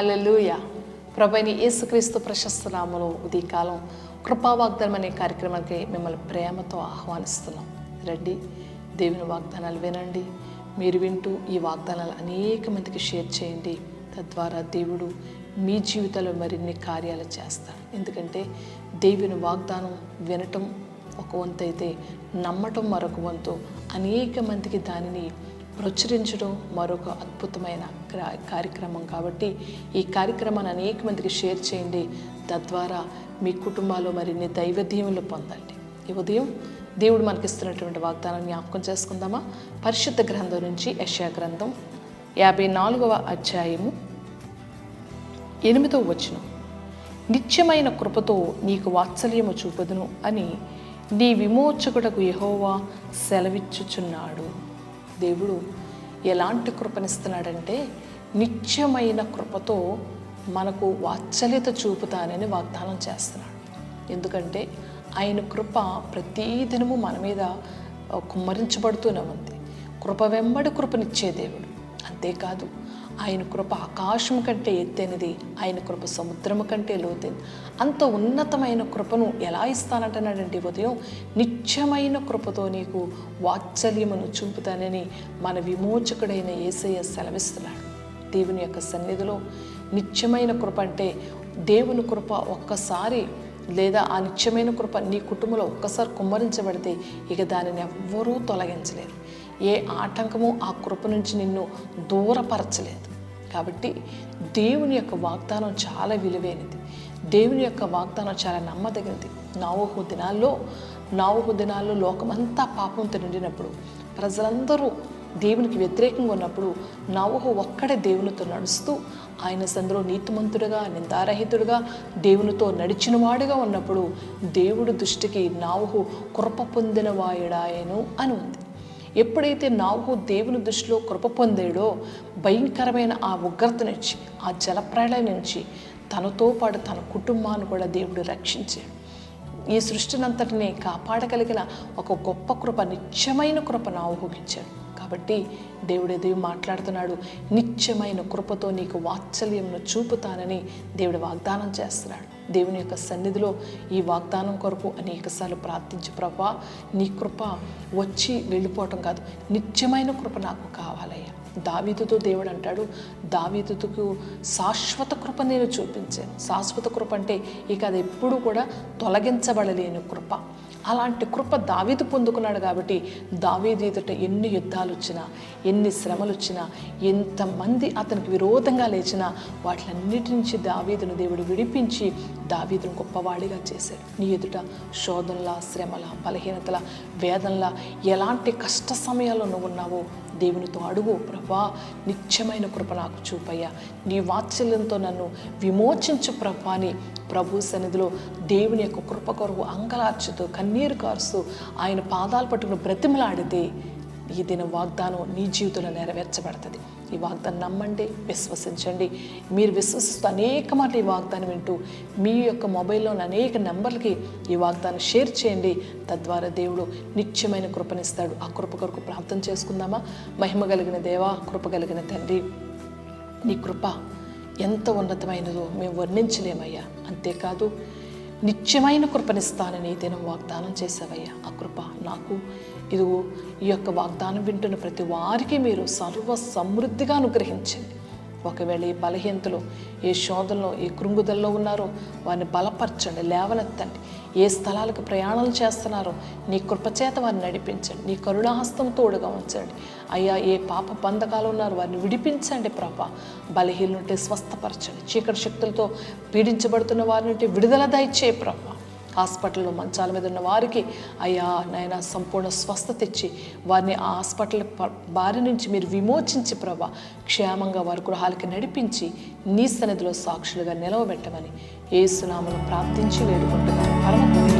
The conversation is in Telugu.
హల్లెలూయ ప్రభైని యేసుక్రీస్తు ప్రశస్త నామలో ఉదయకాలం కృపావాగ్దానం అనే కార్యక్రమానికి మిమ్మల్ని ప్రేమతో ఆహ్వానిస్తున్నాం. రండి దేవుని వాగ్దానాలు వినండి. మీరు వింటూ ఈ వాగ్దానాలు అనేక మందికి షేర్ చేయండి. తద్వారా దేవుడు మీ జీవితంలో మరిన్ని కార్యాలు చేస్తాడు. ఎందుకంటే దేవుని వాగ్దానం వినటం ఒక వంతు అయితే నమ్మటం మరొక వంతు అనేక మందికి దానిని ప్రచురించడం మరొక అద్భుతమైన క్రా- కార్యక్రమం కాబట్టి ఈ కార్యక్రమాన్ని అనేక మందికి షేర్ చేయండి. తద్వారా మీ కుటుంబాల్లో మరిన్ని దైవ దీవులు పొందండి. ఈ ఉదయం దేవుడు మనకిస్తున్నటువంటి వాగ్దానం జ్ఞాపకం చేసుకుందామా? పరిశుద్ధ గ్రంథం నుంచి యశా గ్రంథం యాభై నాలుగవ అధ్యాయము ఎనిమిదో వచనం. నిత్యమైన కృపతో నీకు వాత్సల్యము చూపదును అని నీ విమోచకుడకు యహోవా సెలవిచ్చుచున్నాడు. దేవుడు ఎలాంటి కృపనిస్తున్నాడంటే నిత్యమైన కృపతో మనకు వాత్సల్యత చూపుతానని వాగ్దానం చేస్తున్నాడు. ఎందుకంటే ఆయన కృప ప్రతిదినము మన మీద కుమ్మరించబడుతూనే ఉంది. కృప వెంబడి కృపనిచ్చే దేవుడు. అంతేకాదు ఆయన కృప ఆకాశం కంటే ఎత్తైనది ఆయన కృప సముద్రము కంటే లోతైనది. అంత ఉన్నతమైన కృపను ఎలా ఇస్తానంటున్నాడంటే ఉదయం నిత్యమైన కృపతో నీకు వాత్సల్యమును చూపుతానని మన విమోచకుడైన యేసయ్య సెలవిస్తున్నాడు. దేవుని యొక్క సన్నిధిలో నిత్యమైన కృప అంటే దేవుని కృప ఒక్కసారి లేదా ఆ నిత్యమైన కృప నీ కుటుంబంలో ఒక్కసారి కుమ్మరించబడితే ఇక దానిని ఎవ్వరూ తొలగించలేరు. ఏ ఆటంకము ఆ కృప నుంచి నిన్ను దూరపరచలేదు. కాబట్టి దేవుని యొక్క వాగ్దానం చాలా విలువైనది. దేవుని యొక్క వాగ్దానం చాలా నమ్మదగినది. నావుహు దినాల్లో నావుహు దినాల్లో లోకమంతా పాపంతో నిండినప్పుడు ప్రజలందరూ దేవునికి వ్యతిరేకంగా ఉన్నప్పుడు నవహు ఒక్కడే దేవునితో నడుస్తూ ఆయన సందులో నీతిమంతుడుగా నిందారహితుడుగా దేవునితో నడిచినవాడుగా ఉన్నప్పుడు దేవుడు దృష్టికి నావహు కృప పొందిన వాయుడాయను అని ఉంది. ఎప్పుడైతే నావు దేవుని దృష్టిలో కృప పొందాడో భయంకరమైన ఆ ఉగ్రత నుంచి ఆ జలప్రళయం నుంచి తనతో పాటు తన కుటుంబాన్ని కూడా దేవుడు రక్షించాడు ఈ సృష్టినంతటిని కాపాడగలిగిన ఒక గొప్ప కృప నిత్యమైన కృప నావుకిచ్చాడు కాబట్టి దేవుడు ఎదురు మాట్లాడుతున్నాడు. నిత్యమైన కృపతో నీకు వాత్సల్యంను చూపుతానని దేవుడు వాగ్దానం చేస్తున్నాడు. దేవుని యొక్క సన్నిధిలో ఈ వాగ్దానం కొరకు అనేకసార్లు ప్రార్థించి ప్రభా నీ కృప వచ్చి వెళ్ళిపోవటం కాదు. నిత్యమైన కృప నాకు కావాలయ్యా. దావీదుతో దేవుడు అంటాడు దావీదుకు శాశ్వత కృప నేను చూపించాను. శాశ్వత కృప అంటే ఇక అది ఎప్పుడు కూడా తొలగించబడలేని కృప. అలాంటి కృప దావీదు పొందుకున్నాడు కాబట్టి దావీదు ఎదుట ఎన్ని యుద్ధాలు వచ్చినా ఎన్ని శ్రమలు వచ్చినా ఎంతమంది అతనికి విరోధంగా లేచినా వాటిలన్నిటి నుంచి దావీదును దేవుడు విడిపించి దావీదును గొప్పవాడిగా చేశాడు. నీ ఎదుట శోధనల శ్రమల బలహీనతల వేదనల ఎలాంటి కష్ట సమయాల్లో నువ్వు ఉన్నావో దేవునితో అడుగు ప్రభా నిత్యమైన కృప నాకు చూపయ్యా. నీ వాత్సల్యంతో నన్ను విమోచించు ప్రభా అని ప్రభు సన్నిధిలో దేవుని యొక్క కృప కొరకు అంగలార్చుతూ కన్నీరు కారుస్తూ ఆయన పాదాలు పట్టుకుని బ్రతిమలాడితే ఈ దిన వాగ్దానం నీ జీవితంలో నెరవేర్చబడుతుంది. ఈ వాగ్దానం నమ్మండి విశ్వసించండి. మీరు విశ్వసిస్తూ అనేక మార్లు ఈ వాగ్దానం వింటూ మీ యొక్క మొబైల్లోని అనేక నెంబర్లకి ఈ వాగ్దానం షేర్ చేయండి. తద్వారా దేవుడు నిత్యమైన కృపనిస్తాడు. ఆ కృప కొరకు ప్రార్థన చేసుకుందామా? మహిమ కలిగిన దేవా కృప కలిగిన తండ్రి నీ కృప ఎంత ఉన్నతమైనదో మేము వర్ణించలేమయ్యా. అంతేకాదు నిత్యమైన కృపనిస్తానని ఈ దినం వాగ్దానం చేసావయ్యా ఆ కృప నాకు. ఇదిగో ఈ యొక్క వాగ్దానం వింటున్న ప్రతి వారికి మీరు సర్వ సమృద్ధిగా అనుగ్రహించండి. ఒకవేళ ఈ బలహీనతలు ఏ శోధనలో ఏ కృంగుదల్లో ఉన్నారో వారిని బలపరచండి లేవనెత్తండి. ఏ స్థలాలకు ప్రయాణాలు చేస్తున్నారో నీ కృపచేత వారిని నడిపించండి. నీ కరుణాహస్తం తోడుగా ఉంచండి. అయ్యా ఏ పాప బంధకాలు ఉన్నారో వారిని విడిపించండి ప్రభా. బలహీనుంటే స్వస్థపరచండి. చీకటి శక్తులతో పీడించబడుతున్న వారి నుండి విడుదల దయచే ప్రభా. హాస్పిటల్లో మంచాల మీద ఉన్న వారికి అయ్యా నాయన సంపూర్ణ స్వస్థత ఇచ్చి వారిని ఆ హాస్పిటల్ బారి నుంచి మీరు విమోచించి ప్రభా క్షేమంగా వారి గృహాలకి నడిపించి నీ సన్నిధిలో సాక్షులుగా నిలవబెట్టమని ఏసునామను ప్రార్థించి వేడుకుంటున్నాను. పరమ